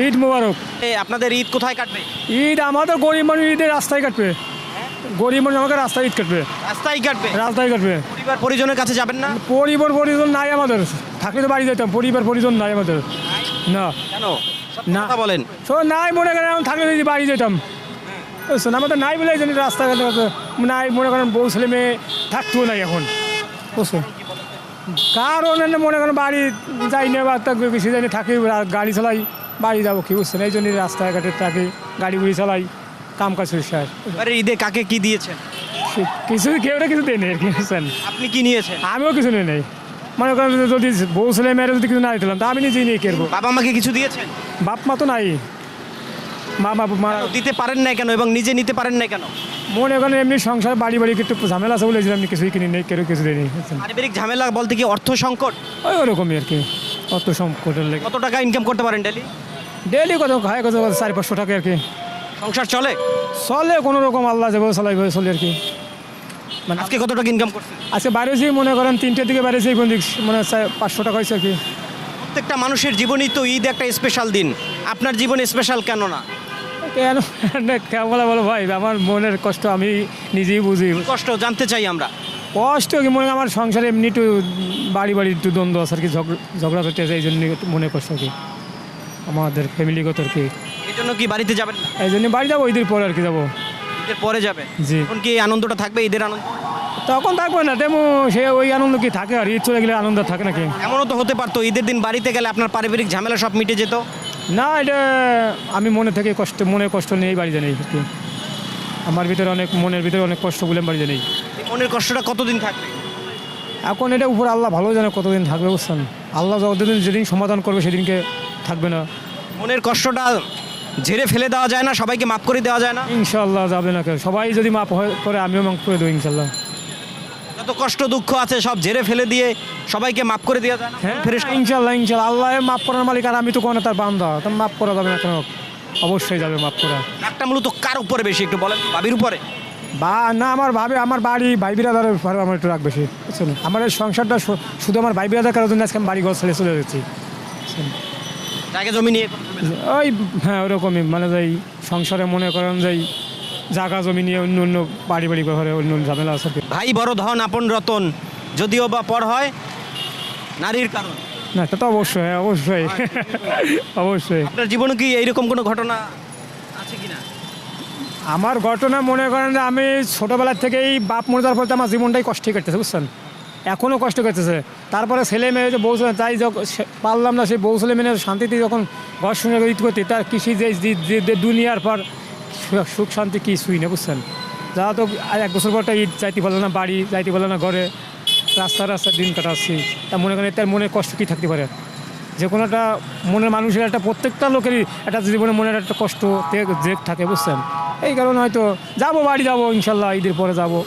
ঈদ মুবারক। এ, আপনাদের ঈদ কোথায় কাটবে? ঈদ আমাদের গরিব মানুষ ঈদের রাস্তায় কাটবে। গরিব মানুষ আমাকে রাস্তায় ঈদ কাটবে। রাস্তায় কাটবে? রাস্তায় কাটবে। পরিবার পরিজনের কাছে যাবেন না? পরিবার পরিজন নাই আমাদের। থাকলে তো বাড়ি যেতাম পরিবার পরিজন নাই আমাদের। না। কেন? না। বলেন। তো নাই মনে করেন এখন থাকলে যদি বাড়ি যেতাম। বুঝছেন? আমাদের নাই বলে জন্য রাস্তাঘাটে নাই মনে করেন বউ ছেলে মেয়ে থাকতেও নাই এখন। বুঝছেন? কারণ মনে করেন বাড়ি যাই না বা কিছু জানি থাকি গাড়ি চালাই বাড়ি যাব কি বুঝছেন? এই জন্য রাস্তাঘাটে থাকি গাড়ি গুড়ি চালাই কাম কাজ শেষ ঈদে কাকে কি দিয়েছেন? কিছু কেউ কিছু দেয় নেই বুঝছেন? আপনি কি নিয়েছেন? আমিও কিছু নিয়ে নেই। মনে করেন যদি বউ ছেলে মেয়েরা যদি কিছু না দিতাম তা আমি নিজেই নিয়ে কেরবো বাবা মাকে কিছু দিয়েছেন? বাপ মা তো নাই। মা মা দিতে পারেন না কেন এবং নিজে নিতে পারেন না কেন? মনে করেন এমনি সংসার বাড়ি বাড়ি একটু ঝামেলা আছে বলে আমি কিছুই কিনি নেই কেউ কিছু দিই পারিবারিক ঝামেলা বলতে কি অর্থ সংকট? ওই ওরকমই আর কি। অর্থ সংকটের লেগে। কত টাকা ইনকাম করতে পারেন ডেলি ডেলি কত খায় কত চারি পাঁচশো টাকা আর কি। সংসার চলে? চলে কোনো রকম আল্লাহ যাবে চলাই চলে আর কি। মানে আজকে কত টাকা ইনকাম করছেন আজকে বাইরেছি মনে করেন তিনটের দিকে বাইরেছি কোন দিক মানে পাঁচশো টাকা হয়েছে আর কি। প্রত্যেকটা মানুষের জীবনই তো ঈদ একটা স্পেশাল দিন। আপনার জীবনে স্পেশাল কেন না? কেন? কেমন বলে বলো ভাই আমার মনের কষ্ট আমি নিজেই বুঝি। কষ্ট? জানতে চাই আমরা। কষ্ট কি মনে আমার সংসারে এমনি একটু বাড়ি বাড়ি একটু দ্বন্দ্ব আছে আর কি ঝগ- ঝগড়া করতে আছে এই জন্য মনে কষ্ট আর কি। আমাদের ফ্যামিলিগত আর কি? এই জন্য কি বাড়িতে যাবেন না? এই জন্য বাড়ি যাব ঈদের পরে আর কি যাব। ঈদের পরে যাবে জি। এখন কি এই আনন্দটা থাকবে ঈদের আনন্দ? তখন থাকবে না তেমন সে ওই আনন্দ কি থাকে আর ঈদ চলে গেলে আনন্দ থাকে নাকি? এমনও তো হতে পারতো ঈদের দিন বাড়িতে গেলে আপনার পারিবারিক ঝামেলা সব মিটে যেত? না এটা আমি মনে থেকে কষ্ট মনে কষ্ট নেই বাড়ি জানি আর কি। আমার ভিতরে অনেক মনের ভিতরে অনেক কষ্ট বলে আমি বাড়ি জানি এই মনের কষ্টটা কতদিন থাকবে? এখন এটা উপর আল্লাহ ভালো জানে কতদিন থাকবে বুঝছেন? আল্লাহ যতদিন যেদিন সমাধান করবে সেদিনকে থাকবে না। মনের কষ্টটা ঝেড়ে ফেলে দেওয়া যায় না সবাইকে মাফ করে দেওয়া যায় না। ইনশাল্লাহ যাবে না কেউ। সবাই যদি হয় করে আমিও মাফ করে দেবো ইনশাল্লাহ যত কষ্ট দুঃখ আছে সব ঝেড়ে ফেলে দিয়ে সবাইকে মাফ করে দেওয়া যায় না। হ্যাঁ ফেরেশ ইনশাল্লাহ ইনশাল্লাহ আল্লাহ মাফ করার মালিক আর আমি তো কোনো তার বান্ধা তো মাফ করা যাবে না কেন? অবশ্যই যাবে মাপ করা। একটা মূলত কার উপরে বেশি একটু বলেন? ভাবির উপরে? বা না আমার ভাবে আমার বাড়ি ভাই বিরাদারের উপরে আমার একটু রাগ বেশি আমার এই সংসারটা শুধু আমার ভাই বিরাদার কারণে আজকে আমি বাড়ি ঘর ছেড়ে চলে যাচ্ছি জায়গা জমি নিয়ে ওই হ্যাঁ ওরকমই। মানে যাই সংসারে মনে করেন যাই জায়গা জমি নিয়ে অন্য অন্য বাড়ি বাড়ি ঘরে অন্য অন্য ঝামেলা আছে। ভাই বড় ধন আপন রতন যদিও বা পর হয় নারীর কারণ। না এটা তো অবশ্যই হ্যাঁ, অবশ্যই। অবশ্যই। আপনার জীবনে কি এইরকম কোনো ঘটনা আছে কিনা? আমার ঘটনা মনে করেন যে আমি ছোটোবেলার থেকেই বাপ মরে যাওয়ার পর তো আমার জীবনটাই কষ্টই কাটতেছে বুঝছেন? এখনও কষ্ট করতেছে। তারপরে ছেলে মেয়ে যে বউ তাই যখন পারলাম না সেই বউ ছেলে মেয়ে শান্তিতে যখন ঘর সঙ্গে ঈদ করতে, তার কৃষি যে দুনিয়ার পর সুখ শান্তি কিছুই না বুঝছেন? যারা তো এক বছর পরটা ঈদ যাইতে পারল না, বাড়ি যাইতে পারল না, ঘরে, রাস্তা রাস্তা দিন কাটাচ্ছি, তা মনে করেন তার মনে কষ্ট কী থাকতে পারে? যে কোনো একটা মনের মানুষের একটা প্রত্যেকটা লোকেরই একটা জীবনে মনের একটা কষ্ট তে- থাকে, বুঝছেন? এই কারণে হয়তো যাব, বাড়ি যাব, ইনশাল্লাহ ঈদের পরে যাব।